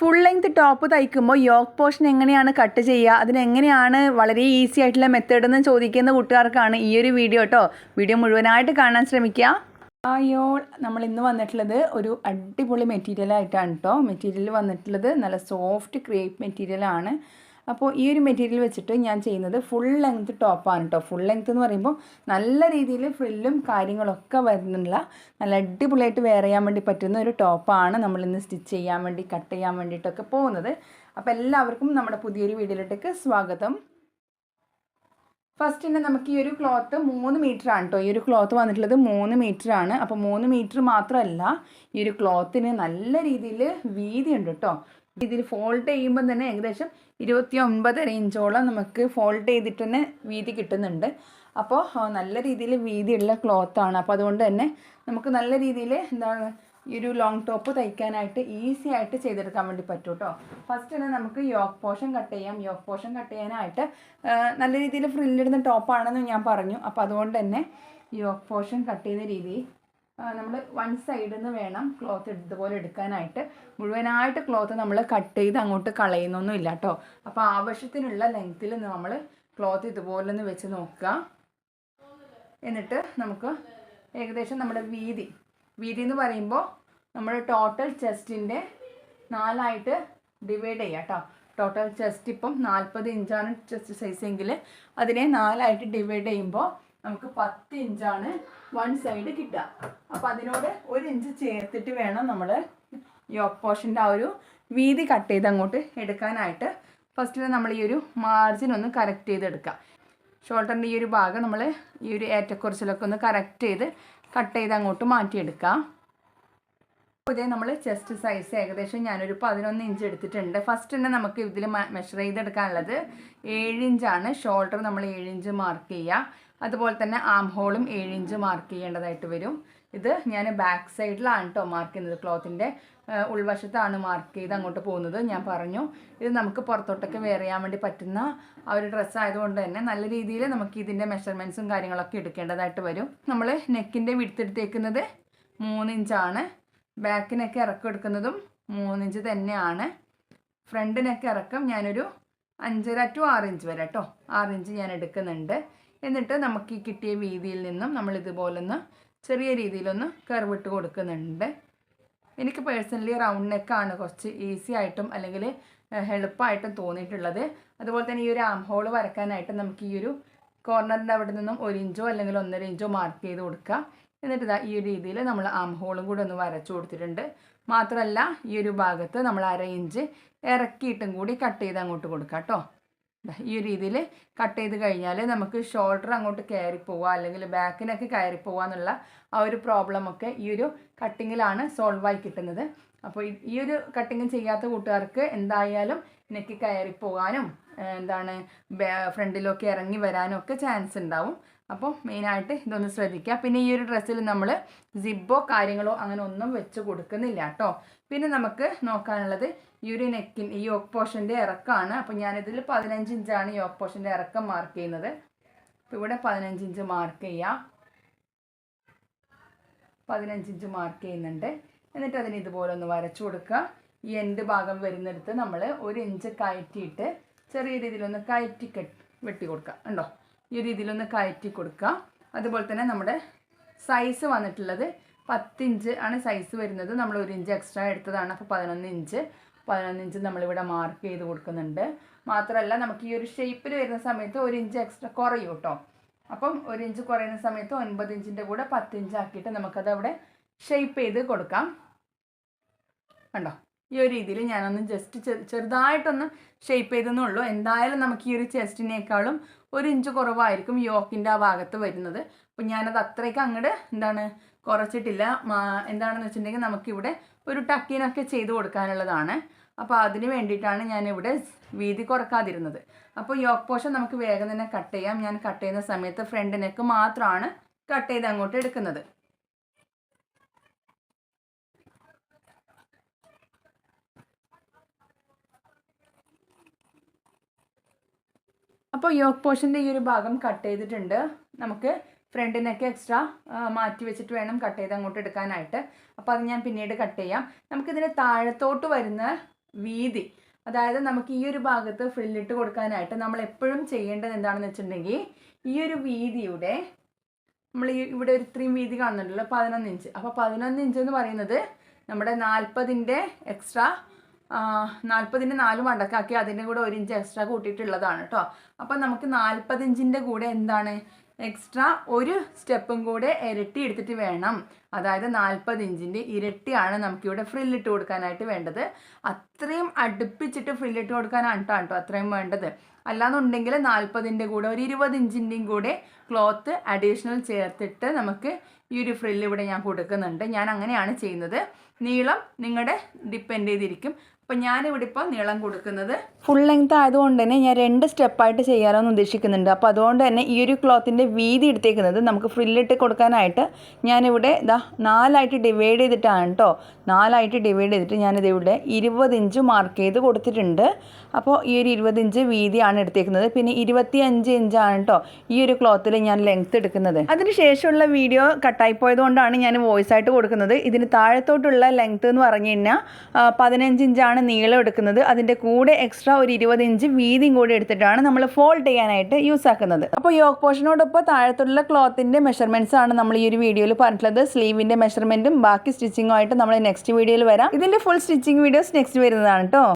Full length top തയ്ക്കുമ്പോൾ yoke portion എങ്ങനെയാണ് cut ചെയ്യുക? അതിനെങ്ങനെയാണ് വളരെ ഈസി ആയിട്ടുള്ള മെത്തേഡ് എന്ന് ചോദിക്കുന്ന കൂട്ടുകാർക്കാണ് ഈ ഒരു വീഡിയോ കേട്ടോ വീഡിയോ മുഴുവനായിട്ട് കാണാൻ ശ്രമിക്കുക. ആയോൾ നമ്മൾ ഇന്ന് വന്നിട്ടുള്ളത് ഒരു അടിപൊളി മെറ്റീരിയൽ ആയിട്ടാണ് കേട്ടോ മെറ്റീരിയൽ വന്നിട്ടുള്ളത് നല്ല സോഫ്റ്റ് ക്രേപ്പ് മെറ്റീരിയലാണ് അപ്പോൾ ഈ ഒരു മെറ്റീരിയൽ വെച്ചിട്ട് ഞാൻ ചെയ്യുന്നത് ഫുൾ ലെങ്ത് ടോപ്പാണ് കേട്ടോ ഫുൾ ലെങ്ത് എന്ന് പറയുമ്പോൾ നല്ല രീതിയിൽ ഫ്രില്ലും കാര്യങ്ങളൊക്കെ വരുന്നുള്ള നല്ല അടിപൊളിയായിട്ട് വെയർ ചെയ്യാൻ വേണ്ടി പറ്റുന്ന ഒരു ടോപ്പാണ് നമ്മൾ ഇന്ന് സ്റ്റിച്ച് ചെയ്യാൻ വേണ്ടി കട്ട് ചെയ്യാൻ വേണ്ടിയിട്ടൊക്കെ പോകുന്നത്. അപ്പോൾ എല്ലാവർക്കും നമ്മുടെ പുതിയൊരു വീഡിയോയിലേക്ക് സ്വാഗതം. ഫസ്റ്റ് തന്നെ നമുക്ക് ഈ ഒരു ക്ലോത്ത് മൂന്ന് മീറ്റർ ആണ് കേട്ടോ ഈ ഒരു ക്ലോത്ത് വന്നിട്ടുള്ളത് മൂന്ന് മീറ്റർ ആണ്. അപ്പോൾ മൂന്ന് മീറ്റർ മാത്രമല്ല ഈ ഒരു ക്ലോത്തിന് നല്ല രീതിയിൽ വീതി ഉണ്ട് കേട്ടോ ഇതിൽ ഫോൾഡ് ചെയ്യുമ്പോൾ തന്നെ ഏകദേശം ഇരുപത്തി ഒൻപതര ഇഞ്ചോളം നമുക്ക് ഫോൾഡ് ചെയ്തിട്ട് തന്നെ വീതി കിട്ടുന്നുണ്ട്. അപ്പോൾ നല്ല രീതിയിൽ വീതിയുള്ള ക്ലോത്താണ് അപ്പോൾ അതുകൊണ്ട് തന്നെ നമുക്ക് നല്ല രീതിയിൽ എന്താണ് ഈ ഒരു ലോങ് ടോപ്പ് തയ്ക്കാനായിട്ട് ഈസി ആയിട്ട് ചെയ്തെടുക്കാൻ വേണ്ടി പറ്റും കേട്ടോ ഫസ്റ്റ് തന്നെ നമുക്ക് യോക്ക് പോർഷൻ കട്ട് ചെയ്യാം. യോക്ക് പോർഷൻ കട്ട് ചെയ്യാനായിട്ട് നല്ല രീതിയിൽ ഫ്രില്ലിടുന്ന ടോപ്പാണെന്ന് ഞാൻ പറഞ്ഞു. അപ്പോൾ അതുകൊണ്ട് തന്നെ യോക്ക് പോർഷൻ കട്ട് ചെയ്യുന്ന രീതി നമ്മൾ വൺ സൈഡിൽ നിന്ന് വേണം ക്ലോത്ത് ഇതുപോലെ എടുക്കാനായിട്ട്. മുഴുവനായിട്ട് ക്ലോത്ത് നമ്മൾ കട്ട് ചെയ്ത് അങ്ങോട്ട് കളയുന്നൊന്നും ഇല്ല കേട്ടോ അപ്പോൾ ആവശ്യത്തിനുള്ള ലെങ്ത്തിൽ നമ്മൾ ക്ലോത്ത് ഇതുപോലെ ഒന്ന് വെച്ച് നോക്കുക എന്നിട്ട് നമുക്ക് ഏകദേശം നമ്മുടെ വീതി. വീതി എന്ന് പറയുമ്പോൾ നമ്മൾ ടോട്ടൽ ചെസ്റ്റിന്റെ നാലായിട്ട് ഡിവൈഡ് ചെയ്യുക കേട്ടോ ടോട്ടൽ ചെസ്റ്റ് ഇപ്പം നാൽപ്പത് ഇഞ്ചാണ് ചെസ്റ്റ് സൈസ് എങ്കിൽ അതിനെ നാലായിട്ട് ഡിവൈഡ് ചെയ്യുമ്പോൾ നമുക്ക് പത്ത് ഇഞ്ചാണ് വൺ സൈഡ് കിട്ടുക. അപ്പം അതിനോട് ഒരു ഇഞ്ച് ചേർത്തിട്ട് വേണം നമ്മൾ ഈ പോർഷന്റെ ആ ഒരു വീതി കട്ട് ചെയ്ത് അങ്ങോട്ട് എടുക്കാനായിട്ട്. ഫസ്റ്റിൽ നമ്മൾ ഈ ഒരു മാർജിൻ ഒന്ന് കറക്റ്റ് ചെയ്തെടുക്കുക. ഷോൾഡറിന്റെ ഈ ഒരു ഭാഗം നമ്മൾ ഈ ഒരു ഏറ്റക്കുറച്ചിലൊക്കെ ഒന്ന് കറക്റ്റ് ചെയ്ത് കട്ട് ചെയ്ത് അങ്ങോട്ട് മാറ്റിയെടുക്കുക. ഇതേ നമ്മൾ ചെസ്റ്റ് സൈസ് ഏകദേശം ഞാനൊരു പതിനൊന്ന് ഇഞ്ച് എടുത്തിട്ടുണ്ട്. ഫസ്റ്റ് തന്നെ നമുക്ക് ഇതിൽ മെഷർ ചെയ്തെടുക്കാനുള്ളത് ഏഴ് ഇഞ്ചാണ്. ഷോൾഡർ നമ്മൾ ഏഴ് ഇഞ്ച് മാർക്ക് ചെയ്യുക. അതുപോലെ തന്നെ ആം ഹോളും ഏഴ് ഇഞ്ച് മാർക്ക് ചെയ്യേണ്ടതായിട്ട് വരും. ഇത് ഞാൻ ബാക്ക് സൈഡിലാണ് കേട്ടോ മാർക്ക് ചെയ്യുന്നത്. ക്ലോത്തിന്റെ ഉൾവശത്താണ് മാർക്ക് ചെയ്ത് അങ്ങോട്ട് പോകുന്നത്. ഞാൻ പറഞ്ഞു ഇത് നമുക്ക് പുറത്തോട്ടൊക്കെ വെയർ ചെയ്യാൻ വേണ്ടി പറ്റുന്ന ആ ഒരു ഡ്രസ്സ് ആയതുകൊണ്ട് തന്നെ നല്ല രീതിയിൽ നമുക്ക് ഇതിന്റെ മെഷർമെന്റ്സും കാര്യങ്ങളൊക്കെ എടുക്കേണ്ടതായിട്ട് വരും. നമ്മൾ നെക്കിന്റെ വിടുത്തെടുത്തേക്കുന്നത് മൂന്നിഞ്ചാണ് ബാക്കിനൊക്കെ ഇറക്കം എടുക്കുന്നതും മൂന്നിഞ്ച് തന്നെയാണ്. ഫ്രണ്ടിനൊക്കെ ഇറക്കം ഞാനൊരു അഞ്ചര ടു ആറ് ഇഞ്ച് വരെ കേട്ടോ ആറ് ഇഞ്ച് ഞാൻ എടുക്കുന്നുണ്ട്. എന്നിട്ട് നമുക്ക് ഈ കിട്ടിയ വീതിയിൽ നിന്നും നമ്മൾ ഇതുപോലൊന്ന് ചെറിയ രീതിയിലൊന്ന് കർവിട്ട് കൊടുക്കുന്നുണ്ട്. എനിക്ക് പേഴ്സണലി റൗണ്ട് നെക്കാണ് കുറച്ച് ഈസി ആയിട്ടും അല്ലെങ്കിൽ എളുപ്പമായിട്ടും തോന്നിയിട്ടുള്ളത്. അതുപോലെ തന്നെ ഈ ഒരു ആം ഹോൾ വരക്കാനായിട്ട് നമുക്ക് ഈ ഒരു കോർണറിന്റെ അവിടെ നിന്നും ഒരു ഇഞ്ചോ അല്ലെങ്കിൽ ഒന്നര ഇഞ്ചോ മാർക്ക് ചെയ്ത് കൊടുക്കുക. എന്നിട്ട് ഇതാ ഈ ഒരു രീതിയിൽ നമ്മൾ ആം ഹോളും കൂടെ ഒന്ന് വരച്ചു കൊടുത്തിട്ടുണ്ട്. മാത്രമല്ല ഈ ഒരു ഭാഗത്ത് നമ്മൾ അര ഇഞ്ച് ഇറക്കിയിട്ടും കൂടി കട്ട് ചെയ്ത് അങ്ങോട്ട് കൊടുക്കുക കേട്ടോ. ഈ രീതിയിൽ കട്ട് ചെയ്ത് കഴിഞ്ഞാൽ നമുക്ക് ഷോൾഡർ അങ്ങോട്ട് കയറി പോവുക അല്ലെങ്കിൽ ബാക്കിനൊക്കെ കയറി പോവുക എന്നുള്ള ആ ഒരു പ്രോബ്ലമൊക്കെ ഈ ഒരു കട്ടിങ്ങിലാണ് സോൾവ് ആയി കിട്ടുന്നത്. അപ്പോൾ ഈ ഒരു കട്ടിങ് ചെയ്യാത്ത കൂട്ടുകാർക്ക് എന്തായാലും നെക്ക് കയറി പോകാനും എന്താണ് ഫ്രണ്ടിലൊക്കെ ഇറങ്ങി വരാനും ഒക്കെ ചാൻസ് ഉണ്ടാവും. അപ്പോൾ മെയിനായിട്ട് ഇതൊന്ന് ശ്രദ്ധിക്കുക പിന്നെ ഈ ഒരു ഡ്രസ്സിൽ നമ്മൾ സിബോ കാര്യങ്ങളോ അങ്ങനെ ഒന്നും വെച്ച് കൊടുക്കുന്നില്ല കേട്ടോ പിന്നെ നമുക്ക് നോക്കാനുള്ളത് ഈ ഒരു നെക്കിൻ ഈ യോക്ക് പോർഷന്റെ ഇറക്കമാണ് അപ്പോൾ ഞാനിതിൽ പതിനഞ്ച് ഇഞ്ചാണ് യോക്ക് പോർഷന്റെ ഇറക്കം മാർക്ക് ചെയ്യുന്നത്. അപ്പോൾ ഇവിടെ പതിനഞ്ച് ഇഞ്ച് മാർക്ക് ചെയ്യാം. പതിനഞ്ച് ഇഞ്ച് മാർക്ക് ചെയ്യുന്നുണ്ട്. എന്നിട്ട് അതിന് ഇതുപോലെ ഒന്ന് വരച്ചു കൊടുക്കുക ഈ എൻഡ് ഭാഗം വരുന്നിടത്ത് നമ്മൾ ഒരു ഇഞ്ച് കയറ്റിയിട്ട് ചെറിയ രീതിയിലൊന്ന് കയറ്റി കെട്ടി വെട്ടി കൊടുക്കുക ഉണ്ടോ ഈ രീതിയിലൊന്ന് കയറ്റി കൊടുക്കുക അതുപോലെ തന്നെ നമ്മുടെ സൈസ് വന്നിട്ടുള്ളത് പത്തിഞ്ച് ആണ് സൈസ് വരുന്നത്. നമ്മൾ ഒരു ഇഞ്ച് എക്സ്ട്രാ എടുത്തതാണ്. അപ്പോൾ പതിനൊന്ന് ഇഞ്ച് പതിനൊന്ന് ഇഞ്ച് നമ്മളിവിടെ മാർക്ക് ചെയ്ത് കൊടുക്കുന്നുണ്ട്. മാത്രമല്ല നമുക്ക് ഈ ഒരു ഷേപ്പിൽ വരുന്ന സമയത്ത് ഒരു ഇഞ്ച് എക്സ്ട്രാ കുറയും കേട്ടോ. അപ്പം ഒരു ഇഞ്ച് കുറയുന്ന സമയത്ത് ഒൻപത് ഇഞ്ചിന്റെ കൂടെ പത്തിഞ്ചാക്കിയിട്ട് നമുക്കത് അവിടെ ഷേപ്പ് ചെയ്ത് കൊടുക്കാം. കണ്ടോ? ഈ ഒരു രീതിയിൽ ഞാനൊന്ന് ജസ്റ്റ് ചെറുതായിട്ടൊന്ന് ഷേപ്പ് ചെയ്തെന്നേ ഉള്ളൂ. എന്തായാലും നമുക്ക് ഈ ഒരു ചെസ്റ്റിനേക്കാളും ഒരു ഇഞ്ച് കുറവായിരിക്കും യോക്കിന്റെ ആ ഭാഗത്ത് വരുന്നത്. അപ്പം ഞാനത് അത്രയ്ക്ക് അങ്ങോട്ട് എന്താണ് കുറച്ചിട്ടില്ല. എന്താണെന്ന് വെച്ചിട്ടുണ്ടെങ്കിൽ നമുക്കിവിടെ ഒരു ടക്കിനൊക്കെ ചെയ്ത് കൊടുക്കാനുള്ളതാണ്. അപ്പോൾ അതിന് വേണ്ടിയിട്ടാണ് ഞാനിവിടെ വീതി കുറക്കാതിരുന്നത്. അപ്പോൾ യോക്ക് പോഷൻ നമുക്ക് വേഗം തന്നെ കട്ട് ചെയ്യാം. ഞാൻ കട്ട് ചെയ്യുന്ന സമയത്ത് ഫ്രണ്ട് നെക്ക് മാത്രമാണ് കട്ട് ചെയ്ത് അങ്ങോട്ട് എടുക്കുന്നത്. അപ്പോൾ യോക്ക് പോർഷന്റെ ഈ ഒരു ഭാഗം കട്ട് ചെയ്തിട്ടുണ്ട്. നമുക്ക് ഫ്രണ്ടിനൊക്കെ എക്സ്ട്രാ മാറ്റി വെച്ചിട്ട് വേണം കട്ട് ചെയ്ത് അങ്ങോട്ട് എടുക്കാനായിട്ട്. അപ്പോൾ അത് ഞാൻ പിന്നീട് കട്ട് ചെയ്യാം. നമുക്കിതിന് താഴത്തോട്ട് വരുന്ന വീതി അതായത് നമുക്ക് ഈ ഒരു ഭാഗത്ത് ഫ്രില്ലിട്ട് കൊടുക്കാനായിട്ട് നമ്മൾ എപ്പോഴും ചെയ്യേണ്ടത് എന്താണെന്ന് വെച്ചിട്ടുണ്ടെങ്കിൽ ഈ ഒരു വീതിയുടെ നമ്മൾ ഇവിടെ ഒരു ഇത്രയും വീതി കാണുന്നുണ്ടല്ലോ പതിനൊന്ന് ഇഞ്ച് അപ്പോൾ പതിനൊന്ന് ഇഞ്ച് എന്ന് പറയുന്നത് നമ്മുടെ നാൽപ്പതിന്റെ എക്സ്ട്രാ നാൽപ്പതിന്റെ നാല് മടക്കാക്കി അതിന്റെ കൂടെ ഒരു ഇഞ്ച് എക്സ്ട്രാ കൂട്ടിയിട്ടുള്ളതാണ് കേട്ടോ അപ്പം നമുക്ക് നാൽപ്പതിഞ്ചിന്റെ കൂടെ എന്താണ്? എക്സ്ട്രാ ഒരു സ്റ്റെപ്പും കൂടെ ഇരട്ടി എടുത്തിട്ട് വേണം. അതായത് നാൽപ്പത് ഇഞ്ചിന്റെ ഇരട്ടിയാണ് നമുക്കിവിടെ ഫ്രില്ലിട്ട് കൊടുക്കാനായിട്ട് വേണ്ടത്. അത്രയും അടുപ്പിച്ചിട്ട് ഫ്രില്ലിട്ട് കൊടുക്കാനാണ് കേട്ടോ അത്രയും വേണ്ടത്. അല്ലാന്നുണ്ടെങ്കിൽ നാൽപ്പതിന്റെ കൂടെ ഒരു ഇരുപത് ഇഞ്ചിന്റെയും കൂടെ ക്ലോത്ത് അഡീഷണൽ ചേർത്തിട്ട് നമുക്ക് ഈ ഒരു ഫ്രില്ല് ഇവിടെ ഞാൻ കൊടുക്കുന്നുണ്ട്. ഞാൻ അങ്ങനെയാണ് ചെയ്യുന്നത്. നീളം നിങ്ങളുടെ ഡിപ്പെൻഡ് ചെയ്തിരിക്കും. അപ്പം ഞാനിവിടെ ഇപ്പോൾ നീളം കൊടുക്കുന്നത് ഫുൾ ലെങ്ത് ആയതുകൊണ്ട് തന്നെ ഞാൻ രണ്ട് സ്റ്റെപ്പായിട്ട് ചെയ്യാമെന്ന് ഉദ്ദേശിക്കുന്നുണ്ട്. അപ്പോൾ അതുകൊണ്ട് തന്നെ ഈ ഒരു ക്ലോത്തിന്റെ വീതി എടുത്തേക്കുന്നത് നമുക്ക് ഫ്രില്ലിട്ട് കൊടുക്കാനായിട്ട് ഞാനിവിടെ ഇതാ നാലായിട്ട് ഡിവൈഡ് ചെയ്തിട്ടാണ് കേട്ടോ നാലായിട്ട് ഡിവൈഡ് ചെയ്തിട്ട് ഞാനിത് ഇവിടെ ഇരുപത് ഇഞ്ച് മാർക്ക് ചെയ്ത് കൊടുത്തിട്ടുണ്ട്. അപ്പോൾ ഈ ഒരു ഇരുപത് ഇഞ്ച് വീതിയാണ് എടുത്തേക്കുന്നത്. പിന്നെ ഇരുപത്തി അഞ്ച് ഇഞ്ചാണ് കേട്ടോ ഈ ഒരു ക്ലോത്തിൽ ഞാൻ ലെങ്ത് എടുക്കുന്നത്. അതിന് ശേഷമുള്ള വീഡിയോ കട്ടായി പോയതുകൊണ്ടാണ് ഞാൻ വോയിസ് ആയിട്ട് കൊടുക്കുന്നത്. ഇതിന് താഴത്തോട്ടുള്ള ലെങ്ത് എന്ന് പറഞ്ഞു കഴിഞ്ഞാൽ പതിനഞ്ച് ഇഞ്ചാണ് നീളം എടുക്കുന്നത്. അതിന്റെ കൂടെ എക്സ്ട്രാ ഒരു ഇരുപത് ഇഞ്ച് വീതിയും കൂടി എടുത്തിട്ടാണ് നമ്മൾ ഫോൾഡ് ചെയ്യാനായിട്ട് യൂസ് ആക്കുന്നത്. അപ്പോൾ യോക്ക് പോർഷനോടൊപ്പം താഴത്തുള്ള ക്ലോത്തിന്റെ മെഷർമെന്റ്സ് ആണ് നമ്മൾ ഈ ഒരു വീഡിയോയിൽ പറഞ്ഞിട്ടുള്ളത്. സ്ലീവിന്റെ മെഷർമെന്റും ബാക്കി സ്റ്റിച്ചിങ്ങും ആയിട്ട് നമ്മൾ നെക്സ്റ്റ് വീഡിയോയിൽ വരാം. ഇതിന്റെ ഫുൾ സ്റ്റിച്ചിങ് വീഡിയോസ് നെക്സ്റ്റ് വരുന്നതാണ് കേട്ടോ